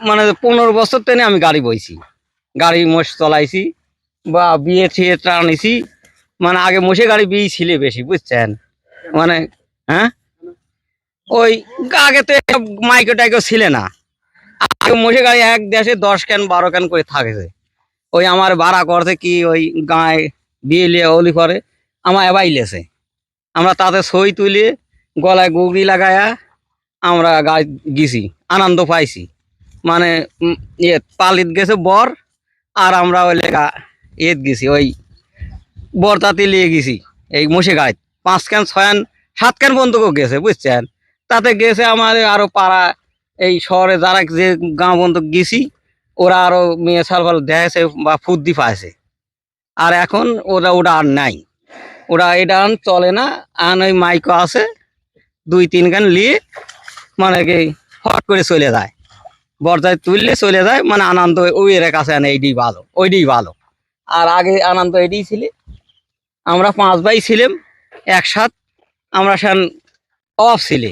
মানে পনেরো বছর তেনে আমি গাড়ি বইছি। গাড়ি মোষ চলাইছি বা বিয়ে ঠিয়ে টানিছি মানে আগে মোষে গাড়ি বিয়ে ছিলে বেশি, বুঝছেন? মানে হ্যাঁ? ওই আগে তো এসব মাইকো টাইকো ছিল না। আগে মোষে গাড়ি এক দেশে দশ ক্যান বারো ক্যান করে থাকেছে। ওই আমার ভাড়া করছে কি ওই গায়ে বিয়ে লিয়ে অলি করে, আমার এবাই লেছে। আমরা তাতে সই তুলে গলায় গুগড়ি লাগায়া আমরা গাড়ি গেছি, আনন্দ পাইছি। মানে ইয়ে পালিত গেছে বর, আর আমরা ওই লেখা ইয়েত গেছি, ওই বরতাতে নিয়ে গেছি, এই মুসে গাছ পাঁচ ক্যান ছয় ক্যান সাত ক্যান পর্যন্ত গেছে, বুঝছেন? তাতে গেছে আমাদের আরও পাড়া, এই শহরে যারা যে গাঁ পর্যন্ত গেছি, ওরা আরও মেয়ে সালফাল দেখেছে বা ফুদ্দি পাইছে আর এখন ওরা ওটা আর নাই। ওরা এটা আন চলে না, আন ওই মাইকো আছে, দুই তিন গান নিয়ে মানে কি হট করে চলে যায়। বর্জায় তুললে চলে যায় মানে আনন্দ ওই এর কাছে আনে এইটাই ভালো ওইটাই ভালো। আর আগে আনন্দ এটাই ছিল। আমরা পাঁচ ভাই ছিলাম একসাথ আমরা সেন অফ ছিলে।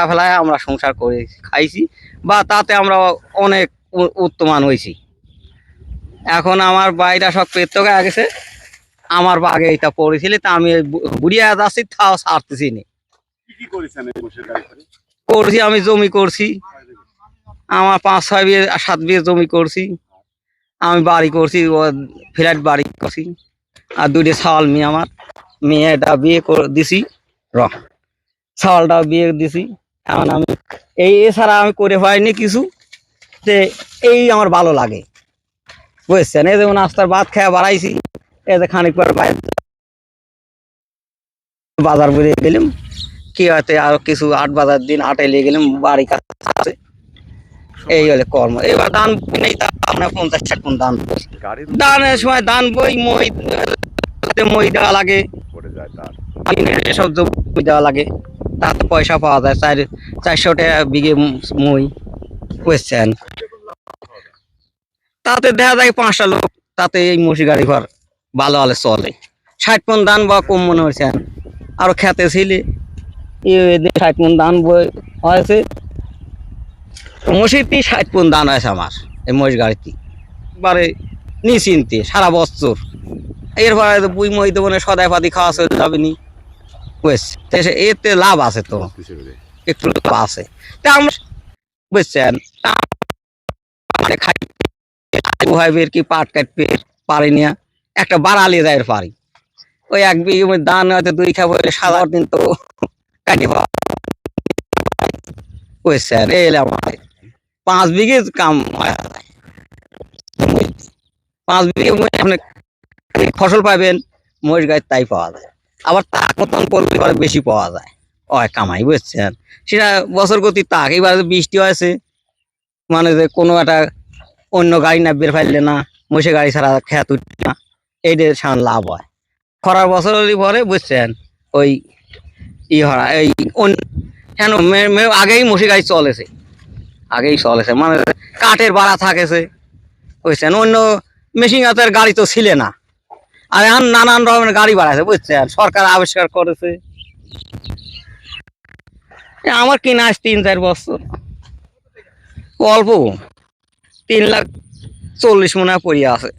ফেলায় আমরা সংসার করে খাইছি বা তাতে আমরা অনেক উত্তমান হয়েছি এখন আমার বাইরা সব পেত্তকে গেছে আমার বাগে এটা পড়েছিল তা আমি বুড়িয়া যাচ্ছি তাও ছাড়তেছি নি। করছি আমি জমি করছি। আমার পাঁচ, ছয় বিয়ে, সাত বিয়ে জমি করছি। আমি বাড়ি করছি ফ্ল্যাট বাড়ি করছি। আর দুইটা ছাওয়াল মেয়ে আমার। মেয়েটা বিয়ে করে, দিছি। র ছাওয়ালটা বিয়ে দিছি। এখন আমি, এই এছাড়া আমি করে পাইনি কিছু। যে এই আমার ভালো লাগে। বুঝছেন? এই যেমন আস্তার ভাত খেয়ে বাড়াইছি। এই যে খানিক পর বাইরে বাজার করে গেলাম। কি হয়তো আর কিছু আট বাজার দিন আটে লেগে গেলাম, বাড়ি কাছে এই হলে কর্ম। এবার দান নেই তা আমরা পঞ্চাশ ষাট মন দান দানের সময় দান বই মই মই দেওয়া লাগে। এসব জমি দেওয়া লাগে। তাতে পয়সা পাওয়া যায় চার চারশো টাকা বিঘে মই বুঝছেন তাতে দেখা যায় পাঁচটা লোক তাতে এই মসি গাড়ি ঘর ভালো ভালো চলে। ষাট মন দান বা কম মনে হয়েছেন আরও খেতে ছিলে। ষাট মন দান বই হয়েছে। মসিরটি ষাট পুন দান আছে আমার, এই মহিষ গাড়িটি এবারে নিশ্চিন্তে, সারা বছর। এরপরে তো বুই মই দেবো সদাই পাতি খাওয়া চলে যাবে নি। বুঝছে? এতে লাভ আছে তো। একটু লাভ আছে। তা আমরা বুঝছেন? কি পাট কাটবে, পারি নিয়া একটা বাড়ালি যায় পারি। ওই এক বিঘে ধান হয়তো দুই খাব সাত দিন তো কাটি। পাওয়া বুঝছেন? এই হলো আমার পাঁচ বিঘে কাম পাঁচ বিঘে আপনি ফসল পাবেন, মহিষ গাছ তাই পাওয়া যায়। আবার তাক মতন করলে বেশি পাওয়া যায়। ওই কামাই, বুঝছেন? সেটা বছর গতি তাক, এবার বৃষ্টি হয়েছে মানে যে কোনো একটা অন্য গাড়ি না বের ফেললে না মহিষে গাড়ি ছাড়া খেত উঠবে না এইদের সামান লাভ হয়। খরার বছর পরে, বুঝছেন? ওই ই হরা এই অন্য, কেন আগেই মশি গাড়ি চলেছে। আগেই চলেছে মানে কাঠের বাড়া থাকেছে। বুঝছেন? অন্য মেশিন হাতের গাড়ি তো ছিল না। আর এখন নানান রকমের গাড়ি বাড়াছে বুঝছেন? সরকার আবিষ্কার করেছে। আমার কিনা আজ তিন চার বছর। অল্প। তিন লাখ চল্লিশ মনে পড়িয়া আছে।